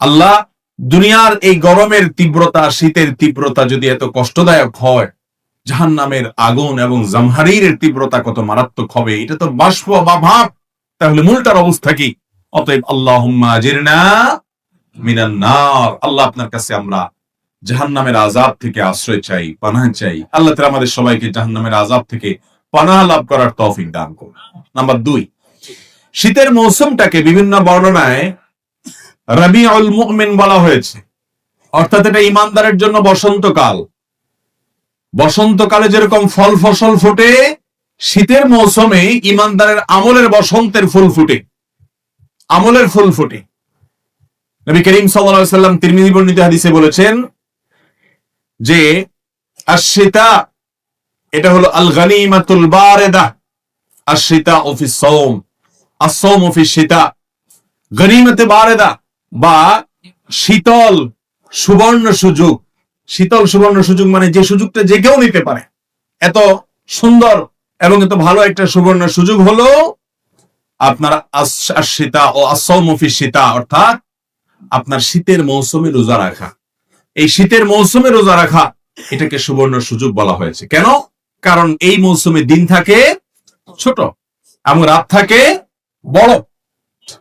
আল্লাহ, দুনিয়ার এই গরমের তীব্রতা, শীতের তীব্রতা যদি এত কষ্টদায়ক হয় জাহান নামের আগুন এবং জামহারির তীব্রতা কত মারাত্মক হবে, এটা তো বাষ্প বা ভাব। তাহলে মূলটার অবস্থা কি? অতএব আল্লাহ আল্লাহ আপনার কাছে আমরা জাহান নামের আজাব থেকে আশ্রয় চাই, পানাহ চাই। আল্লাহ তাআলা আমাদের সবাইকে জাহান নামের আজাব থেকে পানাহ লাভ করার তৌফিক দান করুন। নাম্বার দুই, শীতের মৌসুমটাকে বিভিন্ন বর্ণনায় রবিউল মুমিন বলা হয়েছে। অর্থাৎ এটা ইমানদারের জন্য বসন্তকাল। বসন্তকালে যেরকম ফল ফসল ফোটে, শীতের মৌসুমে ইমানদারের আমলের বসন্তের ফুল ফুটে। আমলের ফুল ফুটে। নবী করিম সাল্লাম তিরমিজি বর্ণিত হাদিসে বলেছেন যে আশিতা এটা হলো আল গানিমাতুল বারেদা। Asitha office সওম আসৌম office শীতা গনিমতে বারেদা। বা শীতল সুবর্ণ সুযোগ। শীতল সুবর্ণ সুযোগ মানে যে সুযোগটা যে কেউ নিতে পারে। এত সুন্দর এবং এত ভালো একটা সুবর্ণ সুযোগ হলো আপনার আশিতা ও আসৌমফি শীতা অর্থাৎ আপনার শীতের মৌসুমে রোজা রাখা। এই শীতের মৌসুমে রোজা রাখা, এটাকে সুবর্ণ সুযোগ বলা হয়েছে। কেন? কারণ এই মৌসুমে দিন থাকে ছোট এবং রাত থাকে বড়।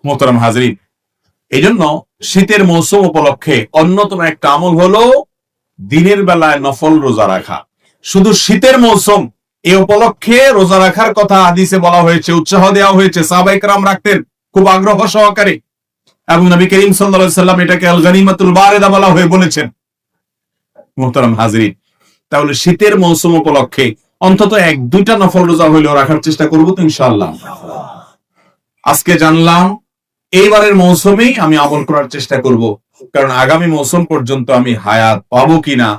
মোহতারাম হাজরিন এই জন্য শীতের মৌসুম উপলক্ষে অন্যতম একটা আমল হলো দিনের বেলায় নফল রোজা রাখা। শুধু শীতের মৌসুম, এ উপলক্ষে রোজা রাখার কথা হাদিসে বলা হয়েছে, উৎসাহ দেওয়া হয়েছে সাহাবাইকরাম রাখতেন, খুব আগ্রহ সহকারে। এবং নবী করিম সাল্লাম এটাকে আল গানিমাতুল বারেদা বলা হয়ে বলেছেন। মোহতারাম হাজরিন, তাহলে শীতের মৌসুম উপলক্ষে অন্তত এক দুইটা নফল রোজা হইলেও রাখার চেষ্টা করব তো ইনশাআল্লাহ। আজকে জানলাম এইবারের মৌসুমেই আমি আমল করার চেষ্টা করব। কারণ আগামী মৌসুম পর্যন্ত আমি হায়াত পাবো কিনা,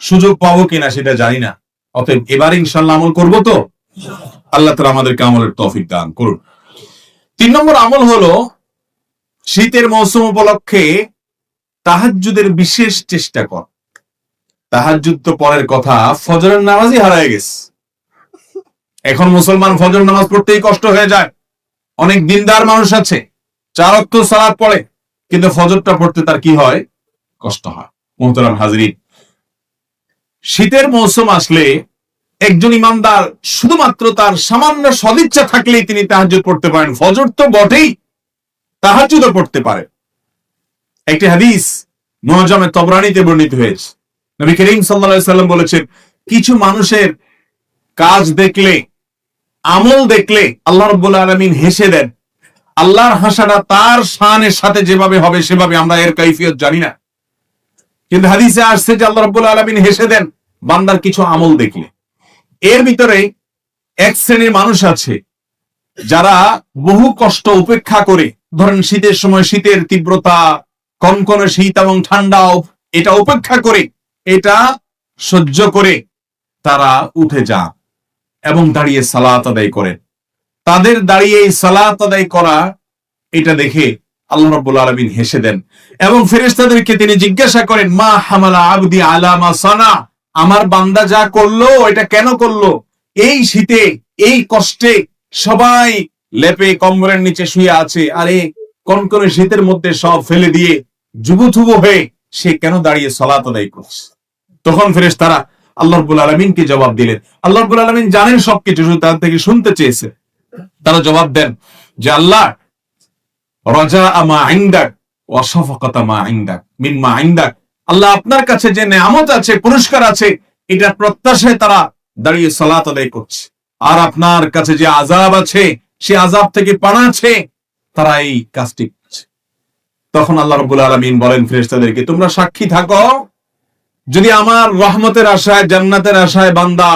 সুযোগ পাবো কিনা সেটা জানি না। অতএব এবার ইনশাল্লাহ আমল করব তো? আল্লাহ তালা আমাদেরকে আমলের তফিক দান করুন। তিন নম্বর আমল হলো, শীতের মৌসুম উপলক্ষে তাহাজ্জুদের বিশেষ চেষ্টা কর। তাহাজ্জুদ তো পরের কথা, ফজরের নামাজই হারায় গেছে। এখন মুসলমান ফজর নামাজ পড়তেই কষ্ট হয়ে যায়। অনেক দিনদার মানুষ আছে। চার সালাদ পড়ে, কিন্তু ফজরটা পড়তে তার কি হয়? কষ্ট হয়। মোহতরাম হাজরিন, শীতের মৌসুম আসলে একজন ইমানদার শুধুমাত্র তার সামান্য সদিচ্ছা থাকলেই তিনি তাহাজুদ পড়তে পারেন। ফজর তো বটেই তাহাজুদও পড়তে পারে। একটি হাদিস মহাজামে তবরানিতে বর্ণিত হয়েছে। নবী করিম সাল্লাম বলেছেন, কিছু মানুষের কাজ দেখলে, আমল দেখলে আল্লাহ রব্বুল আলমিন হেসে দেন আল্লাহর হাসাটা তার শানের সাথে যেভাবে হবে, সেভাবে আমরা এর কৈফিয়ত জানি না। কিন্তু হাদিসে আসছে যে আল্লাহ রব্বুল আলমিন হেসে দেন, বান্দার কিছু আমল দেখলে। এর ভিতরে এক শ্রেণির মানুষ আছে, যারা বহু কষ্ট উপেক্ষা করে, ধরেন শীতের সময় শীতের তীব্রতা, কনকনে শীত এবং ঠান্ডাও, এটা উপেক্ষা করে, এটা সহ্য করে তারা উঠে যান এবং দাঁড়িয়ে সালাত আদায় করেন। তাদের দাঁড়িয়ে এই সালাত আদায় করা, এটা দেখে আল্লাহ রাব্বুল আলামিন হেসে দেন। এবং ফেরেশতাদেরকে তিনি জিজ্ঞাসা করেন, মা হামালা আবদি আলামা সানা? আমার বান্দা যা করল এটা কেন করল? এই শীতে, এই কষ্টে সবাই লেপে কম্বরের নিচে শুয়ে আছে, আরে কনকনে শীতের মধ্যে সব ফেলে দিয়ে যুবথুবু হয়ে সে কেন দাঁড়িয়ে সালাত আদায় করছে? তখন ফেরেশতারা তারা রব্বুল আলমিনকে জবাব দিলেন। আল্লাহবুল আলমিন জানেন সবকিছু তার থেকে শুনতে চেয়েছে। তারা জবাব দেন যে আল্লাহ রাজা আমা আইন্দাক অসফকতা মা আইন্দাক মিন মা আইন্দাক আল্লাহ আপনার কাছে যে নেয়ামত আছে, পুরস্কার আছে এটা প্রত্যাশায় তারা দাঁড়িয়ে সালাত আদায় করছে। আর আপনার কাছে যে আজাব আছে, সে আজাব থেকে পানা আছে, তারা এই কাজটি করছে। তখন আল্লাহ রবুল আলমিন বলেন ফেরেশতাদেরকে, তোমরা সাক্ষী থাকো। যদি আমার রহমতের আশায়, জান্নাতের আশায় বান্দা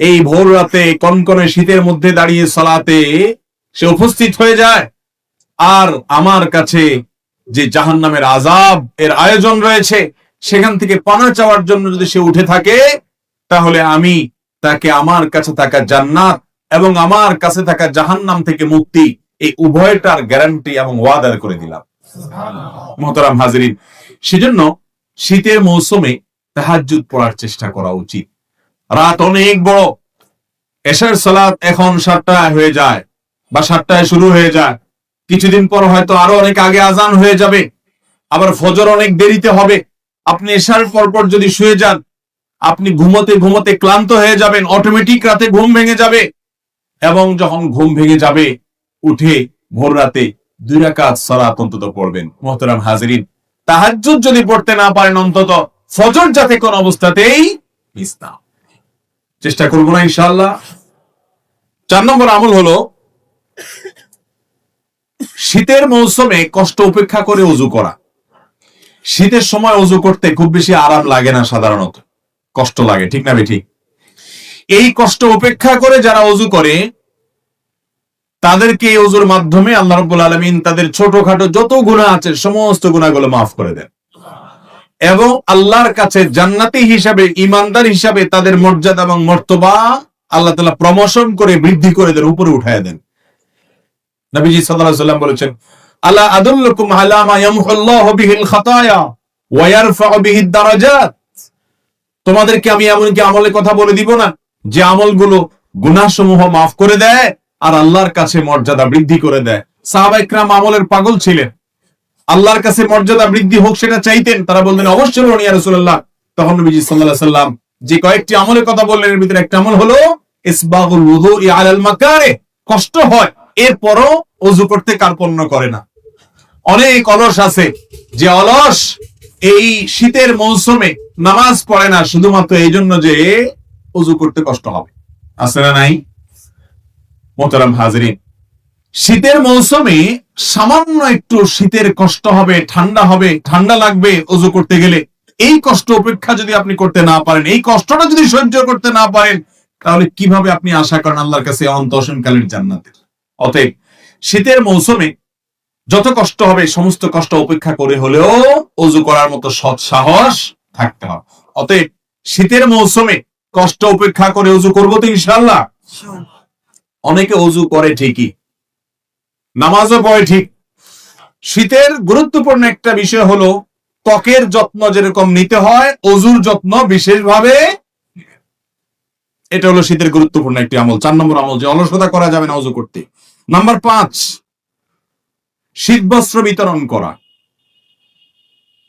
এই ভোর রাতে কনকনে শীতের মধ্যে দাঁড়িয়ে সালাতে সে উপস্থিত হয়ে যায়। আর আমার কাছে যে জাহান নামের আজাব এর আয়োজন রয়েছে সেখান থেকে পানা চাওয়ার জন্য যদি সে উঠে থাকে তাহলে আমি তাকে আমার কাছে থাকা জান্নাত এবং আমার কাছে থাকা জাহান্নাম থেকে মুক্তি এই উভয়টার গ্যারান্টি এবং ওয়াদার করে দিলাম। মোহতারাম হাজরিন সেজন্য শীতের মৌসুমে তাহাজ্জুদ পড়ার চেষ্টা করা উচিত। রাত অনেক বড়। এশার সালাত এখন সাতটায় হয়ে যায় বা সাতটায় শুরু হয়ে যায়। কিছুদিন পর হয়তো আরও অনেক আগে আজান হয়ে যাবে। আবার ফজর অনেক দেরিতে হবে। আপনি এসার পর পর যদি শুয়ে যান, আপনি ঘুমোতে ঘুমোতে ক্লান্ত হয়ে যাবেন অটোমেটিক রাতে ঘুম ভেঙে যাবে। এবং যখন ঘুম ভেঙে যাবে, উঠে ভোর রাতে দুই রাকাত সালাত অন্তত পড়বেন। মোহতারাম হাজিরিন, তাহাজ্জুদ যদি পড়তে না পারেন অন্তত ফজর যাতে কোন অবস্থাতেই মিস না। চেষ্টা করব না, ইনশাআল্লাহ। চার নম্বর আমল হলো, শীতের মৌসুমে কষ্ট উপেক্ষা করে অজু করা। শীতের সময় অজু করতে খুব বেশি আরাম লাগে না সাধারণত। কষ্ট লাগে, ঠিক না বেঠিক? এই কষ্ট উপেক্ষা করে যারা অজু করে, তাদেরকে এই অজুর মাধ্যমে আল্লাহ রব্বুল আলমিন তাদের ছোটখাটো যত গুণা আছে, সমস্ত গুণাগুলো মাফ করে দেন। এবং আল্লাহর কাছে জান্নাতি হিসাবে ইমানদার হিসাবে তাদের মর্যাদা এবং মর্তবা আল্লাহ তালা প্রমোশন করে বৃদ্ধি করে দেন, উপরে উঠায় দেন। নবীজি সাল্লাম বলেছেন, আলা আদুল্লুকুম আলা মা বিহিল খাতায়া ওয়া বিহিদ দারাজাত? তোমাদেরকে আমি এমন কি আমলের কথা বলে দিব না, যে আমলগুলো গুনাহসমূহ মাফ করে দেয় আর আল্লাহর কাছে মর্যাদা বৃদ্ধি করে দেয়। সাহাবা ইকরাম আমলের পাগল ছিলেন। আল্লাহর কাছে মর্যাদা বৃদ্ধি হোক সেটা চাইতেন, তারা বললেন, অবশ্যই বলুন ইয়া রাসূলুল্লাহ। তখন নবীজি আলাইহি সাল্লাম যে কয়েকটি আমলের কথা বললেন, এর ভিতরে একটা আমল হলো কষ্ট হয়, এরপরও অজু করতে কার্পণ্য করে না। অনেক অলস আছে, যে অলস এই শীতের মৌসুমে নামাজ পড়ে না, শুধুমাত্র এই জন্য যে অজু করতে কষ্ট হবে। আছে না নাই? মোহতারাম হাজরিন শীতের মৌসুমে সামান্য একটু শীতের কষ্ট হবে ঠান্ডা হবে ঠান্ডা লাগবে অজু করতে গেলে। এই কষ্ট উপেক্ষা যদি আপনি করতে না পারেন এই কষ্টটা যদি সহ্য করতে না পারেন তাহলে কীভাবে আপনি আশা করেন আল্লাহর কাছে অন্তঃসনকালের জান্নাতের? অতএব শীতের মৌসুমে যত কষ্ট হবে সমস্ত কষ্ট উপেক্ষা করে হলেও অজু করার মতো সৎ সাহস থাকতে হবে। অতএব শীতের মৌসুমে কষ্ট উপেক্ষা করে অজু করব তো ইনশাল্লাহ অনেকে অজু করে ঠিকই নামাজও পড়ে ঠিক। শীতের গুরুত্বপূর্ণ একটা বিষয় হলো, ত্বকের যত্ন যেরকম নিতে হয়, অজুর যত্ন বিশেষভাবে এটা হলো শীতের গুরুত্বপূর্ণ একটি আমল। চার নম্বর আমল, যে অলসতা করা যাবে না অজু করতে। নাম্বার পাঁচ, শীত বস্ত্র বিতরণ করা।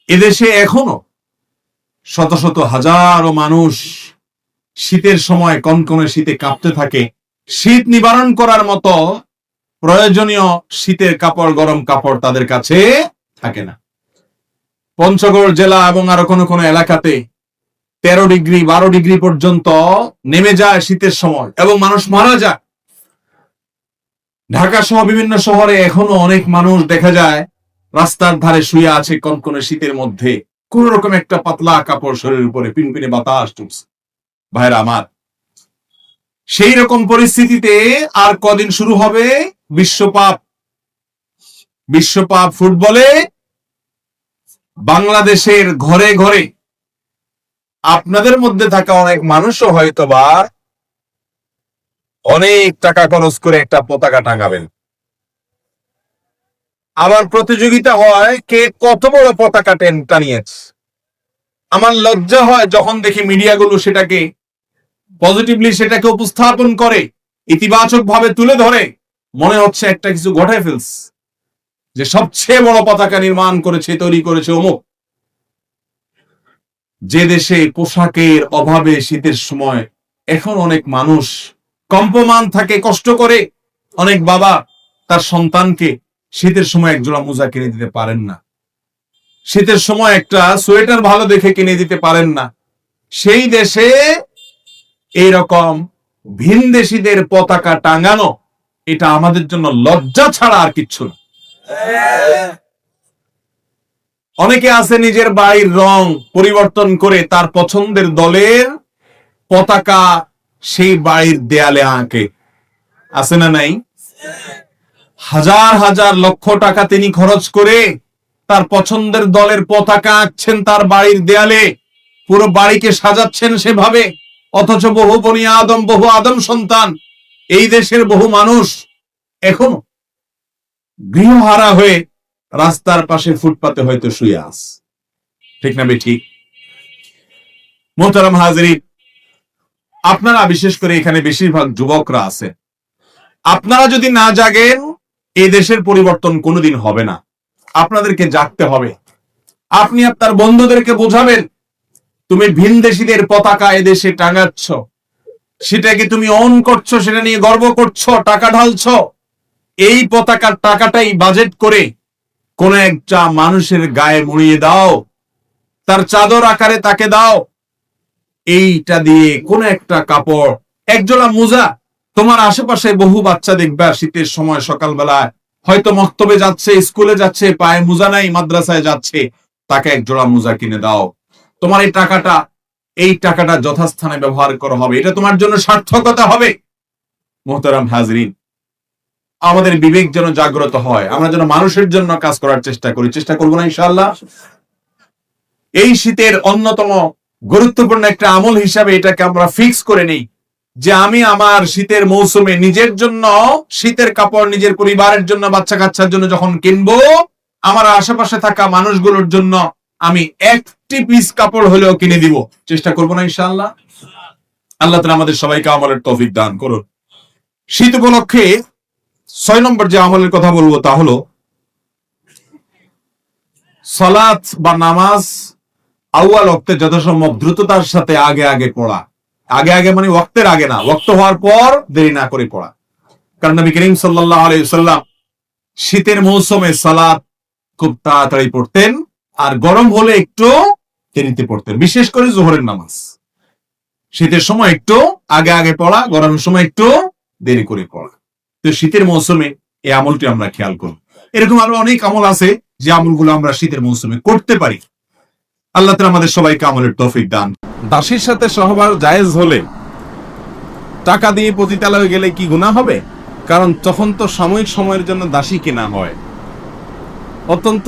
এদেশে এখনও শত শত হাজারো মানুষ শীতের সময় কনকনে শীতে কাঁপতে থাকে। শীত নিবারণ করার মতো প্রয়োজনীয় শীতের কাপড়, গরম কাপড় তাদের কাছে থাকে না। পঞ্চগড় জেলা এবং আরও কোনো কোনো এলাকাতে তেরো ডিগ্রি, বারো ডিগ্রি পর্যন্ত নেমে যায় শীতের সময় এবং মানুষ মারা যায়। ঢাকা সহ বিভিন্ন শহরে এখনও অনেক মানুষ দেখা যায় রাস্তার ধারে শুয়ে আছে কনকনে শীতের মধ্যে। কোন রকম একটা পাতলা কাপড় শরীরের উপরে পিনপিনে বাতাস ঢুকছে। ভাইরা আমার সেই রকম পরিস্থিতিতে আর কদিন শুরু হবে বিশ্বপাপ বিশ্বপাপ ফুটবলে বাংলাদেশের ঘরে ঘরে আপনাদের মধ্যে থাকা অনেক মানুষও হয়তো বা অনেক টাকা খরচ করে একটা পতাকা টাঙাবেন। আবার প্রতিযোগিতা হয় কে কত বড় পতাকা টেন টানিয়েছে। আমার লজ্জা হয় যখন দেখি মিডিয়াগুলো সেটাকে পজিটিভলি সেটাকে উপস্থাপন করে ইতিবাচক ভাবে তুলে ধরে, মনে হচ্ছে একটা কিছু ঘটায় ফেলস যে সবচেয়ে বড় পতাকা নির্মাণ করেছে, তৈরি করেছে অমুক। যে দেশে পোশাকের অভাবে শীতের সময় এখন অনেক মানুষ কম্পমান থাকে, কষ্ট করে, অনেক বাবা তার সন্তানকে শীতের সময় একজোড়া মোজা কিনে দিতে পারেন না। শীতের সময় একটা সোয়েটার ভালো দেখে কিনে দিতে পারেন না। সেই দেশে এইরকম ভিনদেশীদের পতাকা টাঙানো, এটা আমাদের জন্য লজ্জা ছাড়া আর কিচ্ছু না। অনেকে আছে নিজের বাড়ির রং পরিবর্তন করে তার পছন্দের দলের পতাকা সেই বাড়ির দেয়ালে আঁকে। আছে না নাই? হাজার হাজার লক্ষ টাকা তিনি খরচ করে তার পছন্দের দলের পতাকা আঁকছেন তার বাড়ির দেয়ালে। পুরো বাড়িকে সাজাচ্ছেন সেভাবে। অথচ বহু বনি আদম, বহু আদম সন্তান, এই দেশের বহু মানুষ এখনও গৃহহারা হয়ে রাস্তার পাশে ফুটপাতে হয়তো শুয়ে আস ঠিক না ঠিক মোহতারাম হাজরি আপনারা বিশেষ করে এখানে বেশিরভাগ যুবকরা আছে। আপনারা যদি না জাগেন, এই দেশের পরিবর্তন কোনোদিন হবে না। আপনাদেরকে জাগতে হবে। আপনি আপনার বন্ধুদেরকে বোঝাবেন তুমি ভিনদেশীদের পতাকা এদেশে টাঙাচ্ছ। সেটাকে তুমি অন করছ, সেটা নিয়ে গর্ব করছ, টাকা ঢালছ? এই পতাকার টাকাটাই বাজেট করে কোন একটা মানুষের গায়ে মুড়িয়ে দাও, তার চাদর আকারে তাকে দাও। এইটা দিয়ে কোন একটা কাপড়, একজোড়া মোজা, তোমার আশেপাশে বহু বাচ্চা দেখবা শীতের সময় সকালবেলায়। হয়তো মক্তবে যাচ্ছে, স্কুলে যাচ্ছে, পায়ে মোজা নাই, মাদ্রাসায় যাচ্ছে, তাকে এক জোড়া মোজা কিনে দাও। তোমার এই টাকাটা এই টাকাটা যথাস্থানে ব্যবহার করা হবে। এটা তোমার জন্য সার্থকতা হবে। মোহতারাম হাজরিন, আমাদের বিবেক যেন জাগ্রত হয়। আমরা যেন মানুষের জন্য কাজ করার চেষ্টা করি। চেষ্টা করব না, ইনশাআল্লাহ? এই শীতের অন্যতম গুরুত্বপূর্ণ একটা আমল হিসাবে এটাকে আমরা ফিক্স করে নেই। যে আমি আমার শীতের মৌসুমে নিজের জন্য, শীতের কাপড় নিজের পরিবারের জন্য বাচ্চা কাচ্চার জন্য যখন কিনবো, আমার আশেপাশে থাকা মানুষগুলোর জন্য আমি একটি পিস কাপড় হলেও কিনে দিব। চেষ্টা করব না, ইনশাআল্লাহ। আল্লাহ তালা আমাদের সবাইকে আমলের তৌফিক দান করুন। শীত উপলক্ষে ছয় নম্বর যে আমলের কথা বলব তা হলো সলাৎ বা নামাজ আউয়াল অক্তে যথাসম্ভব দ্রুততার সাথে আগে আগে পড়া। আগে আগে মানে ওয়াক্তের আগে না, ওয়াক্ত হওয়ার পর দেরি না করে পড়া। কারণ নবী করিম সাল্লাহ আলাইসাল্লাম শীতের মৌসুমে সালাত খুব তাড়াতাড়ি পড়তেন। আর গরম হলে একটু দেরিতে পড়তেন বিশেষ করে জোহরের নামাজ। শীতের সময় একটু আগে আগে পড়া, গরমের সময় একটু দেরি করে পড়া। তো শীতের মৌসুমে এই আমলটি আমরা খেয়াল করব। এরকম আরও অনেক আমল আছে যে আমলগুলো আমরা শীতের মৌসুমে করতে পারি। আল্লাহ তালা আমাদের সবাইকে আমলের তৌফিক দান। দাসীর সাথে সহবাস জায়েজ হলে টাকা দিয়ে পতিতালয়ে গেলে কি গুণা হবে? কারণ তখন তো সাময়িক সময়ের জন্য দাসী কেনা হয়। অত্যন্ত